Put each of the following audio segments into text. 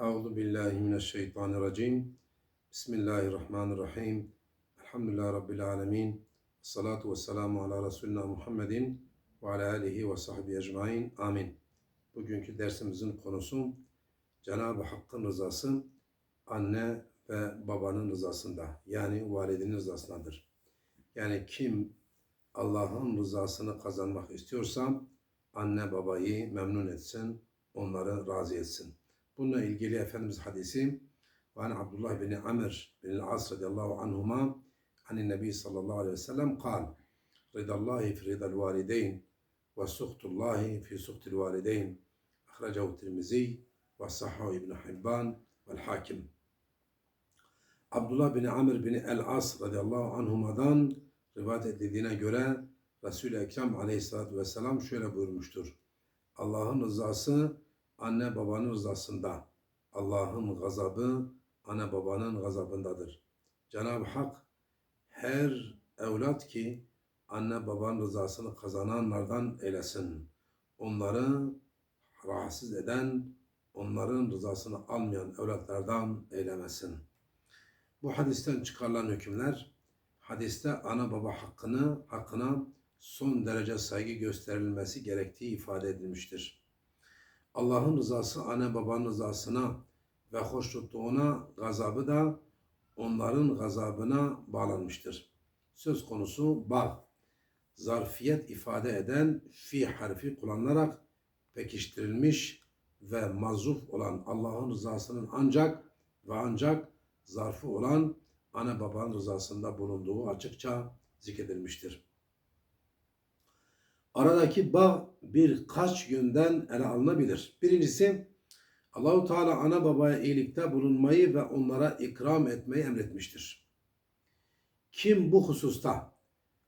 Euzu billahi mineşşeytanirracim. Bismillahirrahmanirrahim. Elhamdülillahi rabbil alamin. Salatu vesselamu ala Resulina Muhammedin ve ala alihi ve sahbihi ecmaîn. Amin. Bugünkü dersimizin konusu Cenab-ı Hakk'ın rızası anne ve babanın rızasında yani validinin rızasındadır. Yani kim Allah'ın rızasını kazanmak istiyorsa anne babayı memnun etsin, onları razı etsin. Bununla ilgili Efendimiz hadisi ve an Abdullah bin Amr bin As radıyallahu anhuma an Nebi sallallahu aleyhi ve sellem kal Ridallahi fi ridal valideyn ve suhtullahi fi suhtil valideyn ahracahu Tirmizi ve sahhahu İbn Hibban vel Hakim Abdullah bin Amr bin el-As radıyallahu anhuma'dan rivayet edildiğine göre Resul-i Ekrem aleyhissalatü vesselam şöyle buyurmuştur. Allah'ın rızası anne babanın rızasında. Allah'ın gazabı anne babanın gazabındadır. Cenab-ı Hak her evlat ki anne babanın rızasını kazananlardan eylesin. Onları rahatsız eden, onların rızasını almayan evlatlardan eylemesin. Bu hadisten çıkarılan hükümler, hadiste ana baba hakkını, hakkına son derece saygı gösterilmesi gerektiği ifade edilmiştir. Allah'ın rızası anne babanın rızasına ve hoşnutluğuna gazabı da onların gazabına bağlanmıştır. Söz konusu bağ, zarfiyet ifade eden fi harfi kullanılarak pekiştirilmiş ve mazruf olan Allah'ın rızasının ancak ve ancak zarfı olan anne babanın rızasında bulunduğu açıkça zikredilmiştir. Aradaki bağ birkaç yönden ele alınabilir. Birincisi Allahu Teala ana babaya iyilikte bulunmayı ve onlara ikram etmeyi emretmiştir. Kim bu hususta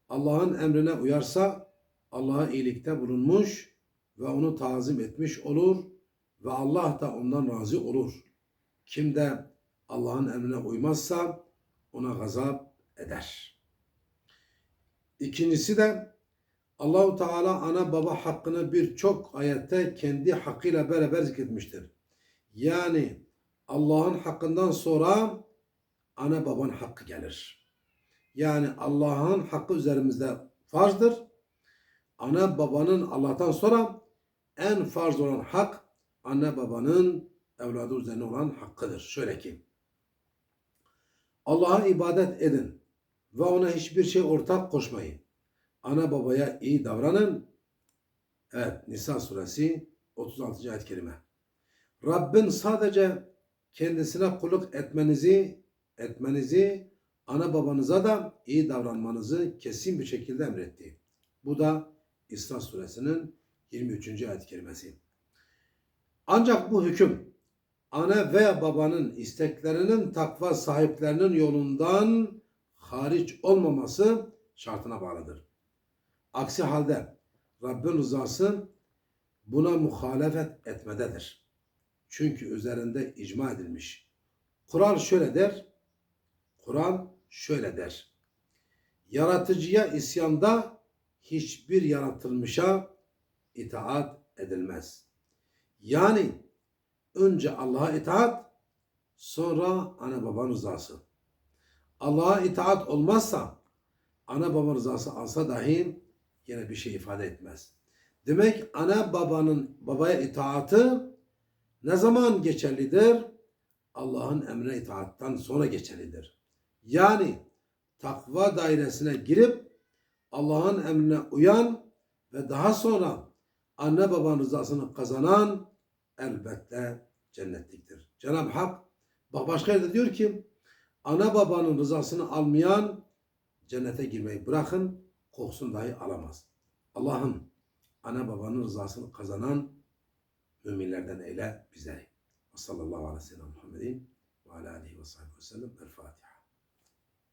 Allah'ın emrine uyarsa Allah'a iyilikte bulunmuş ve onu tazim etmiş olur ve Allah da ondan razı olur. Kim de Allah'ın emrine uymazsa ona gazap eder. İkincisi de Allahu Teala ana baba hakkını birçok ayette kendi hakkıyla beraber zikretmiştir. Yani Allah'ın hakkından sonra ana babanın hakkı gelir. Yani Allah'ın hakkı üzerimizde farzdır. Ana babanın Allah'tan sonra en farz olan hak anne babanın evladı üzerine olan hakkıdır. Şöyle ki Allah'a ibadet edin ve ona hiçbir şey ortak koşmayın. Ana babaya iyi davranın. Evet Nisa suresi 36. ayet kelime. Rabbin sadece kendisine kulluk etmenizi etmenizi ana babanıza da iyi davranmanızı kesin bir şekilde emretti. Bu da İsra suresinin 23. ayet kelimesi. Ancak bu hüküm ana ve babanın isteklerinin takva sahiplerinin yolundan hariç olmaması şartına bağlıdır. Aksi halde Rabbin rızası buna muhalefet etmededir. Çünkü üzerinde icma edilmiş. Kur'an şöyle der. Kur'an şöyle der. Yaratıcıya isyanda hiçbir yaratılmışa itaat edilmez. Yani önce Allah'a itaat, sonra ana babanın rızası. Allah'a itaat olmazsa, ana babanın rızası alsa dahi yine bir şey ifade etmez. Demek ana babanın babaya itaatı ne zaman geçerlidir? Allah'ın emrine itaattan sonra geçerlidir. Yani takva dairesine girip Allah'ın emrine uyan ve daha sonra anne babanın rızasını kazanan elbette cennetliktir. Cenab-ı Hak başka yerde diyor ki ana babanın rızasını almayan cennete girmeyi bırakın kokusunu dahi alamaz. Allah'ım ana babanın rızasını kazanan müminlerden eyle bizleri. Ve sallallahu aleyhi ve sellem Muhammedin ve aleyhi ve sahibi ve sellem. El Fatiha.